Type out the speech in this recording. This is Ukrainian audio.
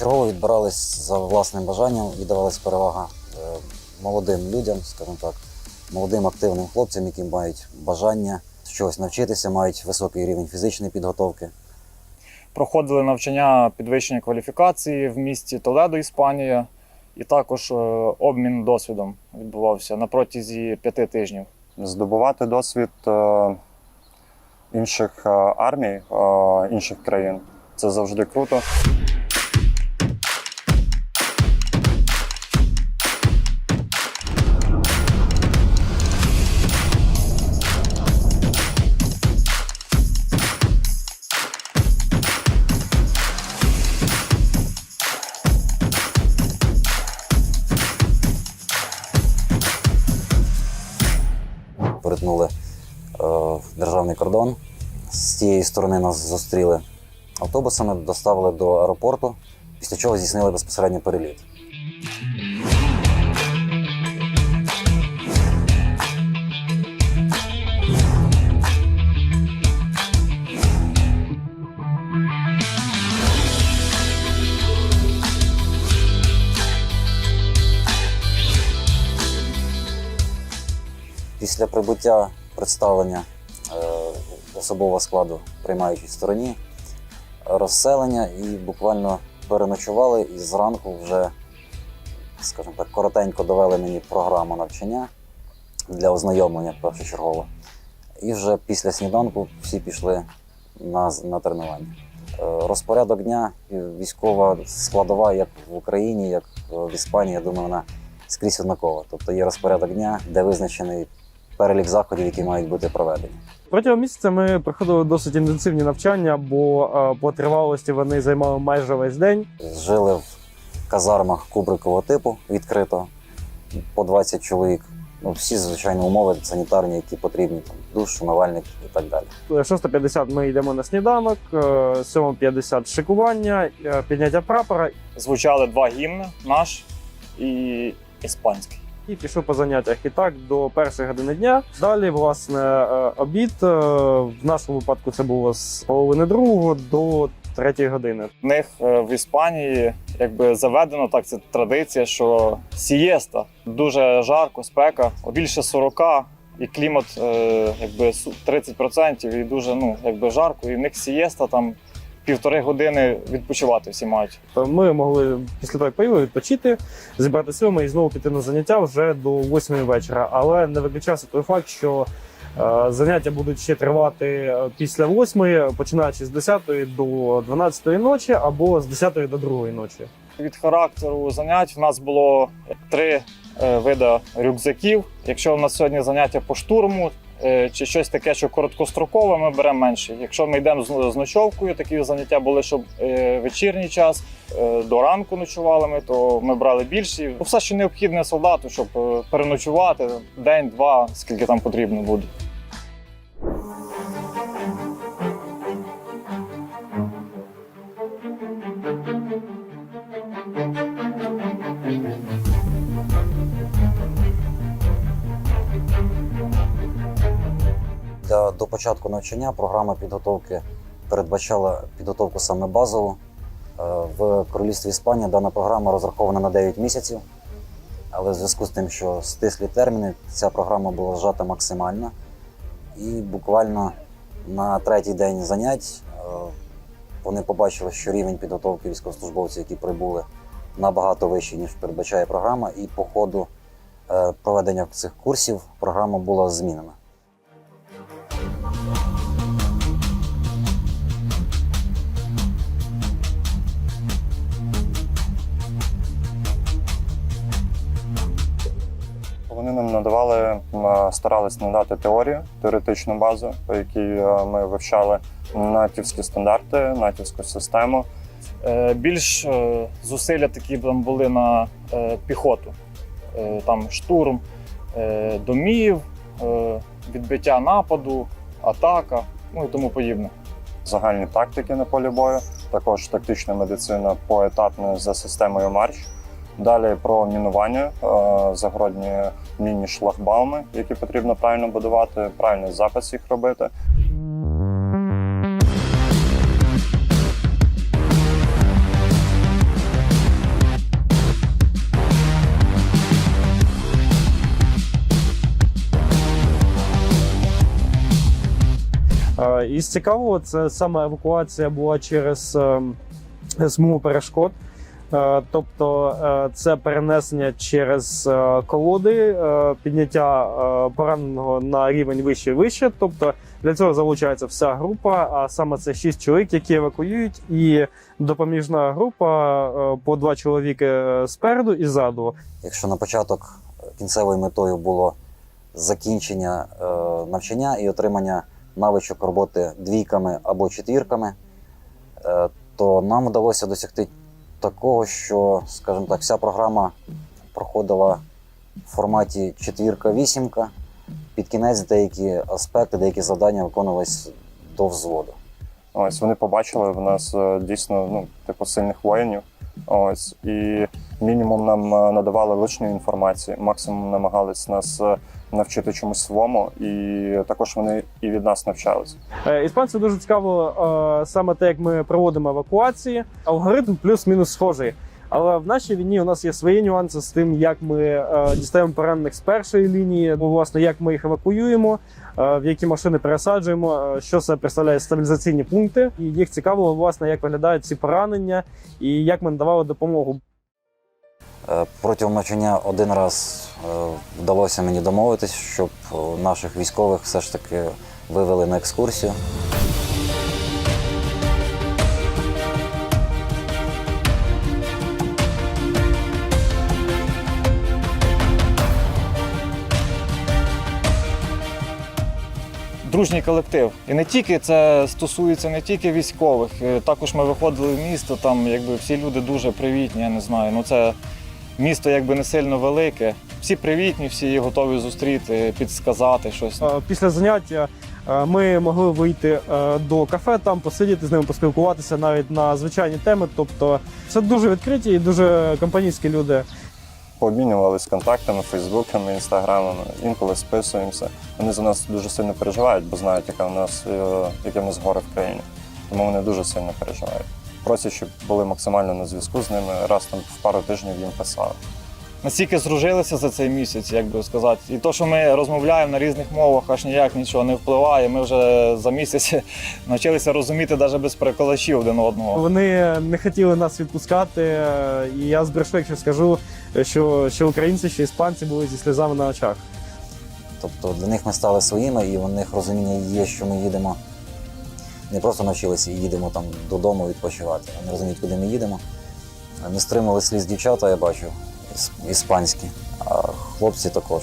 Першочергово відбирались за власним бажанням, віддавалась перевага е, молодим людям, скажімо так, молодим активним хлопцям, які мають бажання чогось навчитися, мають високий рівень фізичної підготовки. проходили навчання підвищення кваліфікації в місті Толедо, Іспанія, і також е, обмін досвідом відбувався на протязі п'яти тижнів. здобувати досвід е, інших армій, інших країн. Це завжди круто. Перетнули е, державний кордон. З цієї сторони нас зустріли автобусами, доставили до аеропорту, після чого здійснили безпосередньо переліт. Після прибуття представлення е, особового складу приймаючій стороні, розселення і буквально переночували і зранку вже, скажімо так, коротенько довели мені програму навчання для ознайомлення першочергово. І вже після сніданку всі пішли на, на тренування. Е, Розпорядок дня, військова складова, як в Україні, як в Іспанії, я думаю, вона скрізь однакова. Тобто є розпорядок дня, де визначений перелік заходів, які мають бути проведені. Протягом місяця ми проходили досить інтенсивні навчання, бо е, по тривалості вони займали майже весь день. Жили в казармах кубрикового типу відкрито по 20 чоловік. Ну, всі звичайно умови санітарні, які потрібні, там душ, умивальник і так далі. 6.50 ми йдемо на сніданок, е, 7.50 шикування, е, підняття прапора Звучали два гімни наш і іспанський. І пішов по заняттях. І так до першої години дня. Далі, власне, е, обід. е, В нашому випадку це було з половини другого до третьої години. В них е, в Іспанії якби заведено так, це традиція, що сієста дуже жарко, спека, більше 40, і клімат якби 30% і дуже ну, якби жарко. І в них сієста там півтори години відпочивати всі мають. Ми могли після того, як поїли, відпочити, зібрати силами і знову піти на заняття вже до 8 вечора. Але не виключався той факт, що е, заняття будуть ще тривати е, після 8, починаючи з 10 до 12 ночі або з 10 до 2 ночі. Від характеру занять в нас було три е, види рюкзаків. Якщо в нас сьогодні заняття по штурму чи щось таке, що короткострокове, ми беремо менше. Якщо ми йдемо з ночовкою, такі заняття були, щоб е, вечірній час е, до ранку ночували ми, то ми брали більші. Ну, Все, що необхідне солдату, щоб е, переночувати день-два, скільки там потрібно буде. Початку навчання програма підготовки передбачала підготовку саме базову. Е, В королівстві Іспанія дана програма розрахована на 9 місяців, але в зв'язку з тим, що стислі терміни, ця програма була зжата максимально. І буквально на третій день занять е, вони побачили, що рівень підготовки військовослужбовців, які прибули, набагато вищий, ніж передбачає програма, і по ходу е, проведення цих курсів програма була змінена. Надавали, м, старались надати теорію, теоретичну базу, по якій е, ми вивчали натівські стандарти, натівську систему. Е, Більш е, зусилля такі там були на е, піхоту. Е, Там штурм е, домів, е, відбиття нападу, атака, ну і тому подібне. загальні тактики на полі бою, також тактична медицина поетапно за системою марш. Далі про мінування, е, загородні міні-шлагбауми, які потрібно правильно будувати, правильний запис їх робити. Е, і з цікавого, це саме евакуація була через ем, смугу перешкод. Е, Тобто е, це перенесення через е, колоди, підняття пораненого на рівень вище і вище. Тобто для цього залучається вся група, а саме це шість чоловік, які евакуюють, і допоміжна група по два чоловіки спереду і ззаду. Якщо на початок кінцевою метою було закінчення навчання і отримання навичок роботи двійками або четвірками, то нам вдалося досягти такого, що, скажімо так, вся програма проходила в форматі четвірка-вісімка. Під кінець деякі аспекти, деякі завдання виконувались до взводу. Ось вони побачили в нас е, дійсно ну, типу сильних воїнів. Ось і мінімум нам е, надавали лишньої інформації, максимум намагались нас е, навчити чомусь своєму, і також вони і від нас навчались. Е, Іспанцям дуже цікаво е, саме те, як ми проводимо евакуації. Алгоритм плюс-мінус схожий. Але в нашій війні у нас є свої нюанси з тим, як ми е, дістаємо поранених з першої лінії, бо, власне, як ми їх евакуюємо, в які машини пересаджуємо, що це представляє стабілізаційні пункти. І їх цікаво, власне, як виглядають ці поранення і як ми надавали допомогу. Е, Протягом навчання один раз е, вдалося мені домовитись, щоб е, наших військових все ж таки вивели на екскурсію. дружній колектив. І не тільки це стосується не тільки військових. Також ми виходили в місто, там якби всі люди дуже привітні, я не знаю. Ну це місто якби не сильно велике. Всі привітні, всі готові зустріти, підсказати щось. Е, Після заняття е, ми могли вийти е, до кафе, там посидіти з ними, поспілкуватися навіть на звичайні теми. Тобто це дуже відкриті і дуже компанійські люди. Пообмінювались контактами, фейсбуками, інстаграмами, інколи списуємося. Вони за нас дуже сильно переживають, бо знають, яка в нас, яке в нас горе в країні. Тому вони дуже сильно переживають. Просять, щоб були максимально на зв'язку з ними, раз там в пару тижнів їм писали. Настільки зружилися за цей місяць, як би сказати. І то, що ми розмовляємо на різних мовах, аж ніяк нічого не впливає. Ми вже за місяць навчилися розуміти навіть без перекладачів один одного. Вони не хотіли нас відпускати, і я збрешу, якщо скажу, що, що українці, що іспанці були зі сльозами на очах. Тобто для них ми стали своїми, і у них розуміння є, що ми їдемо. Не просто навчилися і їдемо там додому відпочивати. Вони розуміють, куди ми їдемо. Не стримали сліз дівчата, я бачу, іспанські, а хлопці також.